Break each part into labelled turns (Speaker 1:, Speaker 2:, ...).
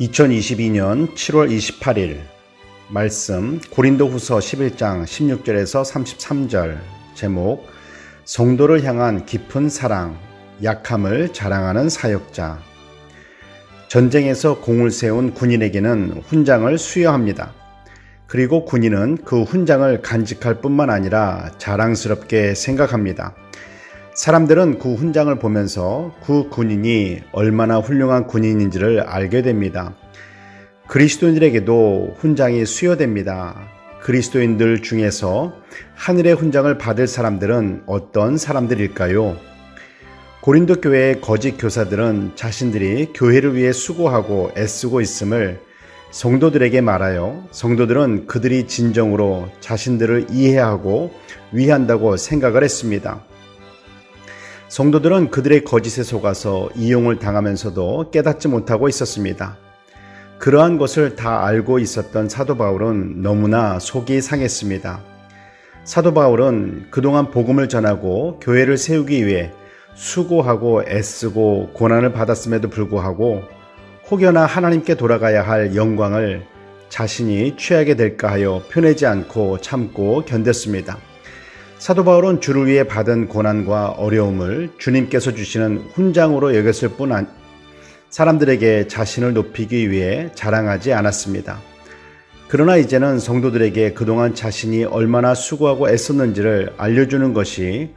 Speaker 1: 2022년 7월 28일 말씀 고린도후서 11장 16절에서 33절 제목 성도를 향한 깊은 사랑 약함을 자랑하는 사역자 전쟁에서 공을 세운 군인에게는 훈장을 수여합니다. 그리고 군인은 그 훈장을 간직할 뿐만 아니라 자랑스럽게 생각합니다. 사람들은 그 훈장을 보면서 그 군인이 얼마나 훌륭한 군인인지를 알게 됩니다. 그리스도인들에게도 훈장이 수여됩니다. 그리스도인들 중에서 하늘의 훈장을 받을 사람들은 어떤 사람들일까요? 고린도 교회의 거짓 교사들은 자신들이 교회를 위해 수고하고 애쓰고 있음을 성도들에게 말하여 성도들은 그들이 진정으로 자신들을 이해하고 위한다고 생각을 했습니다. 성도들은 그들의 거짓에 속아서 이용을 당하면서도 깨닫지 못하고 있었습니다. 그러한 것을 다 알고 있었던 사도 바울은 너무나 속이 상했습니다. 사도 바울은 그동안 복음을 전하고 교회를 세우기 위해 수고하고 애쓰고 고난을 받았음에도 불구하고 혹여나 하나님께 돌아가야 할 영광을 자신이 취하게 될까 하여 편하지 않고 참고 견뎠습니다. 사도 바울은 주를 위해 받은 고난과 어려움을 주님께서 주시는 훈장으로 여겼을 뿐 안, 사람들에게 자신을 높이기 위해 자랑하지 않았습니다. 그러나 이제는 성도들에게 그동안 자신이 얼마나 수고하고 애썼는지를 알려주는 것이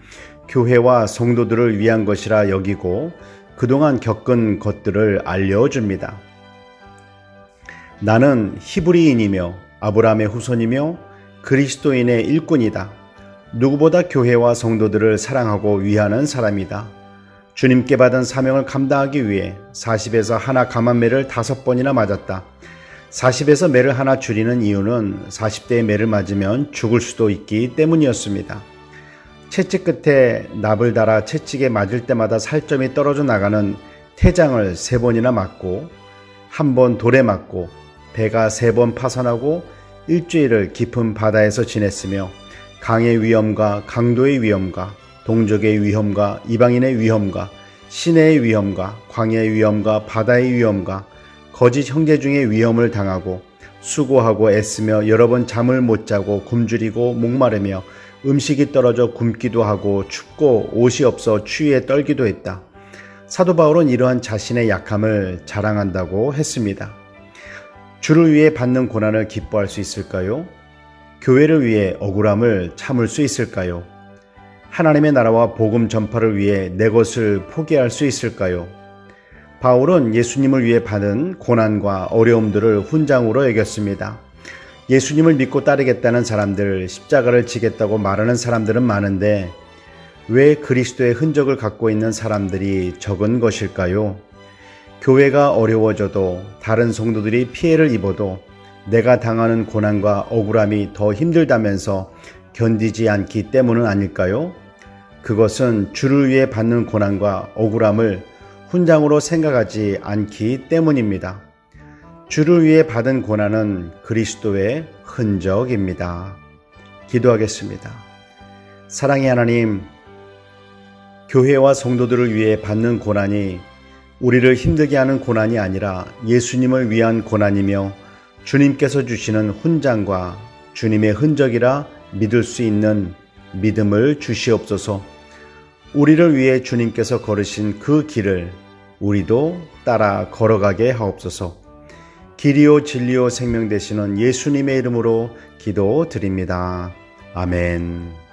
Speaker 1: 교회와 성도들을 위한 것이라 여기고 그동안 겪은 것들을 알려줍니다. 나는 히브리인이며 아브라함의 후손이며 그리스도인의 일꾼이다. 누구보다 교회와 성도들을 사랑하고 위하는 사람이다. 주님께 받은 사명을 감당하기 위해 40에서 하나 감한매를 다섯 번이나 맞았다. 40에서 매를 하나 줄이는 이유는 40대의 매를 맞으면 죽을 수도 있기 때문이었습니다. 채찍 끝에 납을 달아 채찍에 맞을 때마다 살점이 떨어져 나가는 태장을 세 번이나 맞고 한 번 돌에 맞고 배가 세 번 파손하고 일주일을 깊은 바다에서 지냈으며 강의 위험과 강도의 위험과 동족의 위험과 이방인의 위험과 시내의 위험과 광야의 위험과 바다의 위험과 거짓 형제 중의 위험을 당하고 수고하고 애쓰며 여러 번 잠을 못 자고 굶주리고 목마르며 음식이 떨어져 굶기도 하고 춥고 옷이 없어 추위에 떨기도 했다. 사도 바울은 이러한 자신의 약함을 자랑한다고 했습니다. 주를 위해 받는 고난을 기뻐할 수 있을까요? 교회를 위해 억울함을 참을 수 있을까요? 하나님의 나라와 복음 전파를 위해 내 것을 포기할 수 있을까요? 바울은 예수님을 위해 받은 고난과 어려움들을 훈장으로 여겼습니다. 예수님을 믿고 따르겠다는 사람들, 십자가를 지겠다고 말하는 사람들은 많은데 왜 그리스도의 흔적을 갖고 있는 사람들이 적은 것일까요? 교회가 어려워져도 다른 성도들이 피해를 입어도 내가 당하는 고난과 억울함이 더 힘들다면서 견디지 않기 때문은 아닐까요? 그것은 주를 위해 받는 고난과 억울함을 훈장으로 생각하지 않기 때문입니다. 주를 위해 받은 고난은 그리스도의 흔적입니다. 기도하겠습니다. 사랑의 하나님, 교회와 성도들을 위해 받는 고난이 우리를 힘들게 하는 고난이 아니라 예수님을 위한 고난이며 주님께서 주시는 훈장과 주님의 흔적이라 믿을 수 있는 믿음을 주시옵소서. 우리를 위해 주님께서 걸으신 그 길을 우리도 따라 걸어가게 하옵소서. 길이요 진리요 생명 되시는 예수님의 이름으로 기도 드립니다. 아멘.